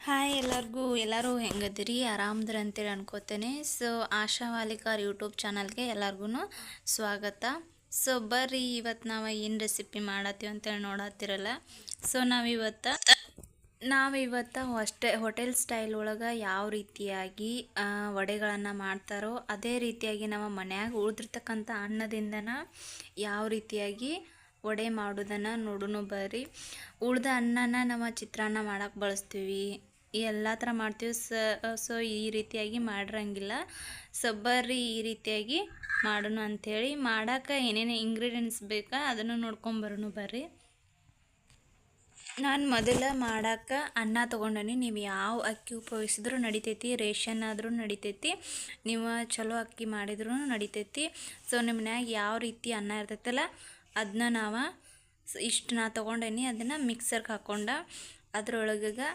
Hi ಎಲ್ಲರಿಗೂ, ಎಲ್ಲರೂ ಹೆಂಗದಿರಿ? ಆರಾಮದ್ರ ಅಂತೇಳಿ ಅನ್ಕೋತೇನೆ. ಸೊ ಆಶಾ ವಾಲಿಕಾರ್ ಯೂಟ್ಯೂಬ್ ಚಾನಲ್ಗೆ ಎಲ್ಲರಿಗೂ ಸ್ವಾಗತ. ಸೊ ಬರ್ರಿ ಇವತ್ತು ನಾವು ಏನು ರೆಸಿಪಿ ಮಾಡತ್ತೀವಿ ಅಂತೇಳಿ ನೋಡತ್ತಿರಲ್ಲ. ಸೊ ನಾವಿವತ್ತು ನಾವಿವತ್ತು ಅಷ್ಟೇ ಹೋಟೆಲ್ ಸ್ಟೈಲ್ ಒಳಗೆ ಯಾವ ರೀತಿಯಾಗಿ ವಡೆಗಳನ್ನು ಮಾಡ್ತಾರೋ ಅದೇ ರೀತಿಯಾಗಿ ನಮ್ಮ ಮನ್ಯಾಗ ಉಳಿದಿರ್ತಕ್ಕಂಥ ಅನ್ನದಿಂದನ ಯಾವ ರೀತಿಯಾಗಿ ವಡೆ ಮಾಡೋದನ್ನು ನೋಡೋಣ ಬರ್ರಿ. ಉಳ್ದ ಅನ್ನನ ನಮ್ಮ ಚಿತ್ರಾನ್ನ ಮಾಡೋಕ್ಕೆ ಬಳಸ್ತೀವಿ. ಎಲ್ಲ ಥರ ಮಾಡ್ತೀವಿ. ಸ ಈ ರೀತಿಯಾಗಿ ಮಾಡಿರಂಗಿಲ್ಲ. ಸೊ, ಬರ್ರಿ ಈ ರೀತಿಯಾಗಿ ಮಾಡೋಣ ಅಂಥೇಳಿ. ಮಾಡೋಕೆ ಏನೇನು ಇಂಗ್ರೀಡಿಯೆಂಟ್ಸ್ ಬೇಕಾ ಅದನ್ನು ನೋಡ್ಕೊಂಬರೋಣ ಬರ್ರಿ. ನಾನು ಮೊದಲ ಮಾಡಕ್ಕೆ ಅನ್ನ ತೊಗೊಂಡನಿ. ನೀವು ಯಾವ ಅಕ್ಕಿ ಉಪಯೋಗಿಸಿದ್ರೂ ನಡಿತೈತಿ, ರೇಷನ್ ಆದರೂ ನಡಿತೈತಿ, ನೀವು ಚಲೋ ಅಕ್ಕಿ ಮಾಡಿದ್ರೂ ನಡಿತೈತಿ. ಸೊ ನಿಮ್ಮನ್ಯಾಗ ಯಾವ ರೀತಿ ಅನ್ನ ಇರ್ತೈತಲ್ಲ ಅದನ್ನ ನಾವು ಇಷ್ಟು ನಾ ತೊಗೊಂಡೇನಿ. ಅದನ್ನು ಮಿಕ್ಸರ್ಗೆ ಹಾಕ್ಕೊಂಡ ಅದ್ರೊಳಗೆ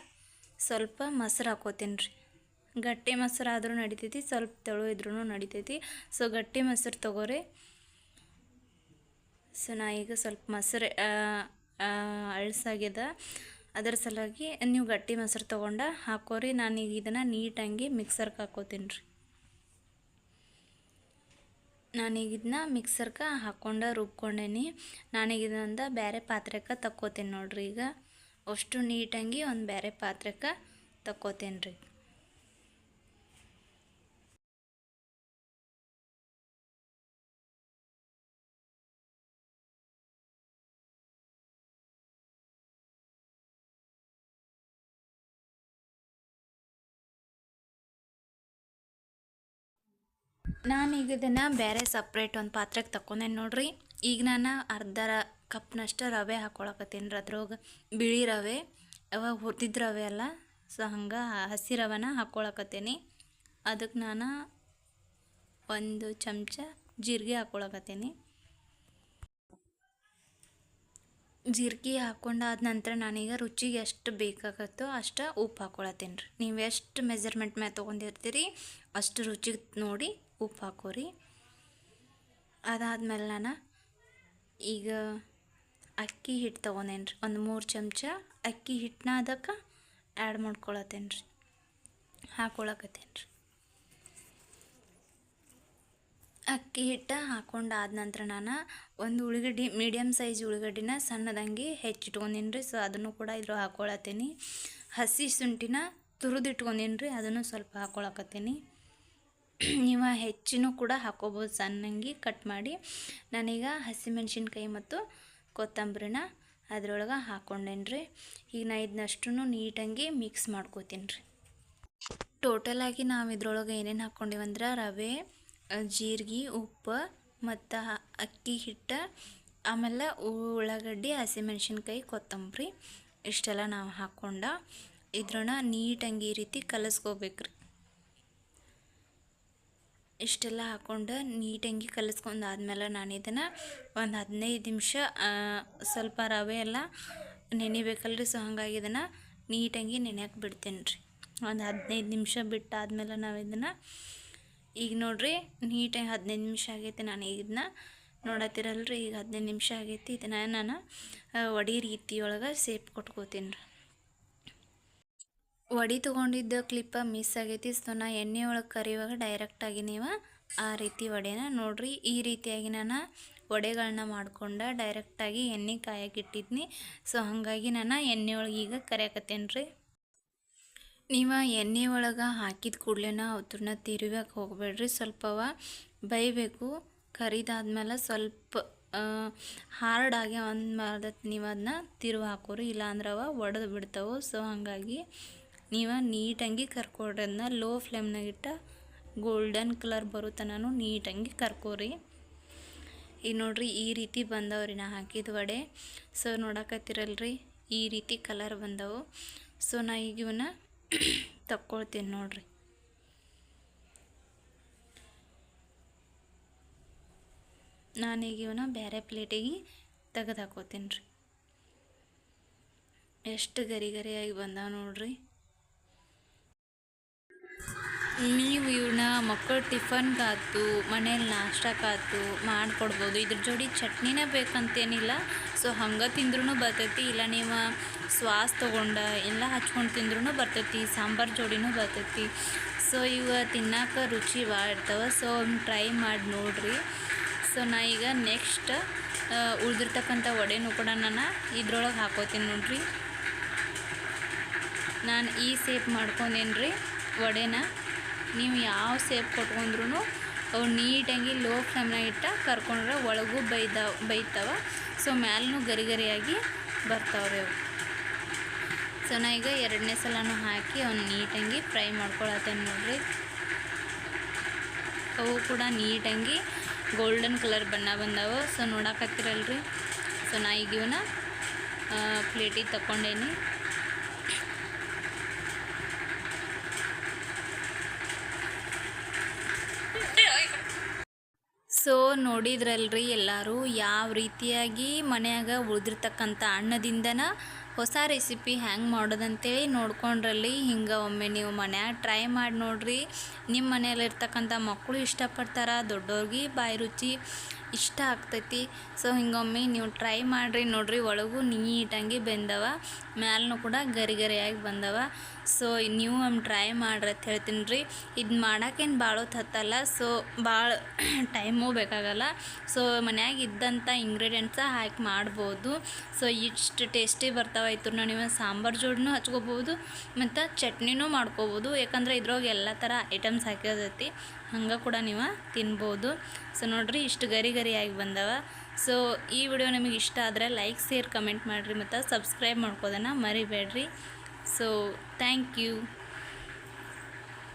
ಸ್ವಲ್ಪ ಮೊಸರು ಹಾಕೋತೀನಿ ರೀ. ಗಟ್ಟಿ ಮೊಸರು ಆದರೂ ನಡಿತೈತಿ, ಸ್ವಲ್ಪ ತೆಳು ಇದ್ರೂ ನಡಿತೈತಿ. ಸೊ ಗಟ್ಟಿ ಮೊಸರು ತೊಗೋರಿ. ಸೊ ನಾ ಈಗ ಸ್ವಲ್ಪ ಮೊಸರು ಅಳಸಾಗ್ಯದ. ಅದರ ಸಲುವಾಗಿ ನೀವು ಗಟ್ಟಿ ಮೊಸರು ತೊಗೊಂಡ ಹಾಕೋರಿ. ನಾನೀಗ ಇದನ್ನು ನೀಟಾಗಿ ಮಿಕ್ಸರ್ಗೆ ಹಾಕೋತೀನಿ ರೀ. ನಾನೀಗ ಇದನ್ನ ಮಿಕ್ಸರ್ಗೆ ಹಾಕ್ಕೊಂಡು ರುಬ್ಕೊಂಡೇನಿ. ನಾನೀಗ ಇದನ್ನ ಬೇರೆ ಪಾತ್ರೆಗೆ ತಕ್ಕೋತೀನಿ ನೋಡಿರಿ ಈಗ. ಅಷ್ಟು ನೀಟಾಗಿ ಒಂದು ಬೇರೆ ಪಾತ್ರಕ್ಕೆ ತಕ್ಕೋತೇನೆ ರೀ. ನಾನೀಗ ಇದನ್ನು ಬೇರೆ ಸಪ್ರೇಟ್ ಒಂದು ಪಾತ್ರೆಗೆ ತಕೊಂಡೇನೆ ನೋಡ್ರಿ. ಈಗ ನಾನು ಅರ್ಧ ಕಪ್ನಷ್ಟು ರವೆ ಹಾಕ್ಕೊಳಕತ್ತೀನಿ ರೀ ಅದ್ರೊಳಗೆ ಬಿಳಿ ರವೆ ಅವಾಗ ಹುರಿದಿದ್ದ ರವೆ ಅಲ್ಲ, ಸೊ ಹಂಗೆ ಹಸಿ ರವೆನ ಹಾಕ್ಕೊಳಕತ್ತೀನಿ ಅದಕ್ಕೆ ನಾನು ಒಂದು ಚಮಚ ಜೀರಿಗೆ ಹಾಕ್ಕೊಳಕತ್ತೀನಿ ಜೀರಿಗೆ ಹಾಕ್ಕೊಂಡಾದ ನಂತರ ನಾನೀಗ ರುಚಿಗೆ ಎಷ್ಟು ಬೇಕಾಗತ್ತೋ ಅಷ್ಟು ಉಪ್ಪು ಹಾಕ್ಕೊಳತ್ತೀನಿ ರೀ. ನೀವು ಎಷ್ಟು ಮೆಜರ್ಮೆಂಟ್ ಮ್ಯಾಲೆ ತೊಗೊಂಡಿರ್ತೀರಿ ಅಷ್ಟು ರುಚಿಗೆ ನೋಡಿ ಉಪ್ಪು ಹಾಕೋರಿ. ಅದಾದ್ಮೇಲೆ ನಾನು ಈಗ ಅಕ್ಕಿ ಹಿಟ್ಟು ತೊಗೊಂಡೇನಿ ರೀ ಒಂದು ಮೂರು ಚಮಚ ಅಕ್ಕಿ ಹಿಟ್ಟನ್ನ ಅದಕ್ಕೆ ಆ್ಯಡ್ ಮಾಡ್ಕೊಳತ್ತೇನೆ ರೀ ಹಾಕ್ಕೊಳಕತ್ತೇನೆ ರೀ ಅಕ್ಕಿ ಹಿಟ್ಟು ಹಾಕ್ಕೊಂಡಾದ ನಂತರ ನಾನು ಒಂದು ಉಳ್ಳಾಗಡ್ಡಿ ಮೀಡಿಯಮ್ ಸೈಜ್ ಉಳ್ಳಾಗಡ್ಡಿನ ಸಣ್ಣದಂಗೆ ಹೆಚ್ಚಿಟ್ಕೊಂಡೀನಿ ರೀ ಸೊ ಅದನ್ನು ಕೂಡ ಇದ್ರ ಹಾಕ್ಕೊಳತ್ತೀನಿ ಹಸಿ ಶುಂಠಿನ ತುರಿದಿಟ್ಕೊಂಡೀನಿ ರೀ ಅದನ್ನು ಸ್ವಲ್ಪ ಹಾಕ್ಕೊಳಕತ್ತೀನಿ ನೀವು ಹೆಚ್ಚಿನೂ ಕೂಡ ಹಾಕೋಬೋದು ಸಣ್ಣಂಗೆ ಕಟ್ ಮಾಡಿ. ನಾನೀಗ ಹಸಿಮೆಣ್ಸಿನ್ಕಾಯಿ ಮತ್ತು ಕೊತ್ತಂಬರಿನ ಅದ್ರೊಳಗೆ ಹಾಕ್ಕೊಂಡೇನಿ ರೀ ಈಗ ನಾ ಇದನ್ನಷ್ಟು ನೀಟಾಗಿ ಮಿಕ್ಸ್ ಮಾಡ್ಕೋತೀನಿ ರೀ ಟೋಟಲಾಗಿ ನಾವು ಇದ್ರೊಳಗೆ ಏನೇನು ಹಾಕ್ಕೊಂಡಿವಂದ್ರೆ ರವೆ ಜೀರಿಗೆ, ಉಪ್ಪು ಮತ್ತು ಅಕ್ಕಿ ಹಿಟ್ಟು, ಆಮೇಲೆ ಉಳ್ಳಾಗಡ್ಡಿ, ಹಸಿಮೆಣ್ಸಿನ್ಕಾಯಿ, ಕೊತ್ತಂಬರಿ ಇಷ್ಟೆಲ್ಲ ನಾವು ಹಾಕ್ಕೊಂಡ ಇದ್ರನ್ನ ನೀಟಂಗೆ ಈ ರೀತಿ ಕಲಿಸ್ಕೋಬೇಕ್ರಿ. ಇಷ್ಟೆಲ್ಲ ಹಾಕ್ಕೊಂಡು ನೀಟಂಗಿ ಕಲಿಸ್ಕೊಂಡಾದ್ಮೇಲೆ ನಾನು ಇದನ್ನು ಒಂದು ಹದಿನೈದು ನಿಮಿಷ ಸ್ವಲ್ಪ ರವೆ ಎಲ್ಲ ನೆನಿಬೇಕಲ್ರಿ, ಸೊ ಹಾಗಾಗಿ ಇದನ್ನು ನೀಟಾಗಿ ನೆನೆಯಕ್ಕೆ ಬಿಡ್ತೀನಿ ರೀ. ಒಂದು ಹದಿನೈದು ನಿಮಿಷ ಬಿಟ್ಟಾದ್ಮೇಲೆ ನಾವು ಇದನ್ನು ಈಗ ನೋಡಿರಿ, ನೀಟಾಗಿ ಹದಿನೈದು ನಿಮಿಷ ಆಗೈತೆ ನಾನು ಇದನ್ನ ನೋಡತ್ತಿರಲ್ರಿ, ಈಗ ಹದಿನೈದು ನಿಮಿಷ ಆಗೈತಿ ಇದನ್ನು ನಾನು ವಡಿ ರೀತಿಯೊಳಗೆ ಸೇಪ್ ಕೊಟ್ಕೋತೀನಿ ರೀ. ವಡಿ ತೊಗೊಂಡಿದ್ದ ಕ್ಲಿಪ್ಪ ಮಿಸ್ ಆಗೈತಿ. ಸೊ ನಾ ಎಣ್ಣೆ ಒಳಗೆ ಕರಿಯುವಾಗ ಡೈರೆಕ್ಟಾಗಿ ನೀವು ಆ ರೀತಿ ವಡೆನ ನೋಡ್ರಿ. ಈ ರೀತಿಯಾಗಿ ನಾನು ವಡೆಗಳನ್ನ ಮಾಡ್ಕೊಂಡು ಡೈರೆಕ್ಟಾಗಿ ಎಣ್ಣೆ ಕಾಯಕ್ಕೆ ಇಟ್ಟಿದ್ನಿ. ಸೊ ಹಾಗಾಗಿ ನಾನು ಎಣ್ಣೆ ಒಳಗೆ ಈಗ ಕರಿಯಾಕತ್ತೇನೆ ರೀ ನೀವು ಎಣ್ಣೆ ಒಳಗೆ ಹಾಕಿದ ಕೂಡಲೇ ಅವ್ರನ್ನ ತಿರುವಕ್ಕೆ ಹೋಗಬೇಡ್ರಿ. ಸ್ವಲ್ಪವ ಬೈಬೇಕು. ಕರಿದಾದ್ಮೇಲೆ ಸ್ವಲ್ಪ ಹಾರ್ಡ್ ಒಂದು ಮಾಡ್ದತ್ ನೀವು ಅದನ್ನ ತಿರುವು ಹಾಕೋರಿ. ಇಲ್ಲಾಂದ್ರೆ ಅವ ಒಡೆದು ಬಿಡ್ತಾವೆ. ಸೊ ಹಾಗಾಗಿ ನೀವು ನೀಟಂಗಿ ಅದನ್ನ ಲೋ ಫ್ಲೇಮ್ನಾಗಿಟ್ಟ ಗೋಲ್ಡನ್ ಕಲರ್ ಬರೋ ನೀಟಾಗಿ ನೀಟಂಗಿ ಕರ್ಕೋರಿ. ಈಗ ನೋಡ್ರಿ ಈ ರೀತಿ ಬಂದವ್ರಿ ನಾ ಹಾಕಿದ ವಡೆ. ಸೊ ನೋಡಕತ್ತಿರಲ್ರಿ ಈ ರೀತಿ ಕಲರ್ ಬಂದವು. ಸೊ ನಾ ಈಗ ಇವನ್ನ ತಕ್ಕೊಳ್ತೀನಿ ನೋಡ್ರಿ. ನಾನೀಗ ಇವನ್ನ ಬೇರೆ ಪ್ಲೇಟಿಗೆ ತೆಗೆದು ಹಾಕೋತೀನಿ ರೀ ಎಷ್ಟು ಗರಿ ಗರಿಯಾಗಿ ಬಂದಾವ ನೋಡ್ರಿ. ನೀವು ಇವನ್ನ ಮಕ್ಕಳು ಟಿಫನ್ಗಾಯ್ತು ಮನೇಲಿ ನಾಷ್ಟಕ್ಕಾಯ್ತು ಮಾಡಿಕೊಡ್ಬೋದು. ಇದ್ರ ಜೋಡಿ ಚಟ್ನಿನೇ ಬೇಕಂತೇನಿಲ್ಲ. ಸೊ ಹಂಗೆ ತಿಂದ್ರೂ ಬರ್ತೈತಿ. ಇಲ್ಲ ನೀವು ಸ್ವಾಸ್ ತೊಗೊಂಡು ಎಲ್ಲ ಹಚ್ಕೊಂಡು ತಿಂದ್ರೂ ಬರ್ತೈತಿ. ಸಾಂಬಾರು ಜೋಡಿನೂ ಬರ್ತೈತಿ. ಸೊ ಇವ ತಿನ್ನಕ್ಕೆ ರುಚಿ ಭಾಳ ಇರ್ತಾವೆ ಸೊ ಟ್ರೈ ಮಾಡಿ ನೋಡಿರಿ. ಸೊ ನಾ ಈಗ ನೆಕ್ಸ್ಟ್ ಉಳಿದಿರ್ತಕ್ಕಂಥ ವಡೆನೂ ಕೂಡ ನಾನು ಇದ್ರೊಳಗೆ ಹಾಕೋತೀನಿ ನೋಡ್ರಿ. ನಾನು ಈ ಸೇಪ್ ಮಾಡ್ಕೊಂಡೇನಿ ರೀ ವಡೆನ ನೀವು ಯಾವ ಸೇಪ್ ಕೊಟ್ಕೊಂಡ್ರು ಅವು ನೀಟಾಗಿ ಲೋ ಫ್ಲೇಮ್ನಾಗ ಇಟ್ಟ ಕರ್ಕೊಂಡ್ರೆ ಒಳಗೂ ಬೈದ, ಬೈತಾವ. ಸೊ ಮ್ಯಾಲೂ ಗರಿ ಗರಿಯಾಗಿ ಬರ್ತಾವ್ರಿ ಅವು. ಸೊ ನಾ ಈಗ ಎರಡನೇ ಸಲನೂ ಹಾಕಿ ಅವ್ನು ನೀಟಾಗಿ ಫ್ರೈ ಮಾಡ್ಕೊಳತ್ತೇನೆ ನೋಡ್ರಿ. ಅವು ಕೂಡ ನೀಟಾಗಿ ಗೋಲ್ಡನ್ ಕಲರ್ ಬಣ್ಣ ಬಂದಾವ. ಸೊ ನೋಡಕತ್ತಿರಲ್ರಿ? ಸೊ ನಾ ಈಗ ಇವನ್ನ ಪ್ಲೇಟಿಗೆ ತಗೊಂಡೇನಿ ಸೊ ನೋಡಿದ್ರಲ್ರಿ ಎಲ್ಲರೂ ಯಾವ ರೀತಿಯಾಗಿ ಮನೆಯಾಗ ಉಳಿದಿರ್ತಕ್ಕಂಥ ಅನ್ನದಿಂದನ ಹೊಸ ರೆಸಿಪಿ ಹ್ಯಾಂಗೆ ಮಾಡೋದಂತೇಳಿ ನೋಡ್ಕೊಂಡ್ರಲ್ಲಿ ಹಿಂಗೆ ಒಮ್ಮೆ ನೀವು ಮನ್ಯಾಗ ಟ್ರೈ ಮಾಡಿ ನೋಡ್ರಿ. ನಿಮ್ಮ ಮನೆಯಲ್ಲಿರ್ತಕ್ಕಂಥ ಮಕ್ಕಳು ಇಷ್ಟಪಡ್ತಾರೆ ದೊಡ್ಡವ್ರಿಗೆ ಬಾಯಿ ರುಚಿ ಇಷ್ಟ ಆಗ್ತೈತಿ. ಸೊ ಹಿಂಗೊಮ್ಮೆ ನೀವು ಟ್ರೈ ಮಾಡಿರಿ. ನೋಡ್ರಿ, ಒಳಗೂ ನೀಟಾಗಿ ಬೆಂದವ. ಮ್ಯಾಲೂ ಕೂಡ ಗರಿ ಗರಿಯಾಗಿ ಬಂದವ. ಸೊ ನೀವು ಒಮ್ಮೆ ಟ್ರೈ ಮಾಡ್ರಿ ಅಂತ ಹೇಳ್ತೀನಿ ರೀ ಇದು ಮಾಡೋಕ್ಕೇನು ಭಾಳ ಹೊತ್ತು ಹತ್ತಲ್ಲ ಸೊ ಭಾಳ ಟೈಮು ಬೇಕಾಗಲ್ಲ. ಸೊ ಮನ್ಯಾಗ ಇದ್ದಂಥ ಇಂಗ್ರೀಡಿಯೆಂಟ್ಸ ಹಾಕಿ ಮಾಡ್ಬೋದು. ಸೊ ಇಷ್ಟು ಟೇಸ್ಟಿ ಬರ್ತಾವ. ಐತ್ರ ನೀವು ಸಾಂಬಾರು ಜೋಡಿನೂ ಹಚ್ಕೋಬೋದು ಮತ್ತು ಚಟ್ನಿನೂ ಮಾಡ್ಕೋಬೋದು. ಯಾಕಂದ್ರೆ ಇದ್ರೊಳಗೆ ಎಲ್ಲ ಥರ ಐಟಮ್ಸ್ ಹಾಕಿರ್ತೈತಿ. ಹಂಗೆ ಕೂಡ ನೀವು ತಿನ್ಬೋದು. ಸೊ ನೋಡಿರಿ, ಇಷ್ಟು ಗರಿ ಗರಿಯಾಗಿ ಬಂದವ. ಸೊ ಈ ವಿಡಿಯೋ ನಿಮಗೆ ಇಷ್ಟ ಆದರೆ ಲೈಕ್ ಶೇರ್ ಕಮೆಂಟ್ ಮಾಡಿರಿ ಮತ್ತು ಸಬ್ಸ್ಕ್ರೈಬ್ ಮಾಡ್ಕೋದನ್ನು ಮರಿಬೇಡ್ರಿ. So thank you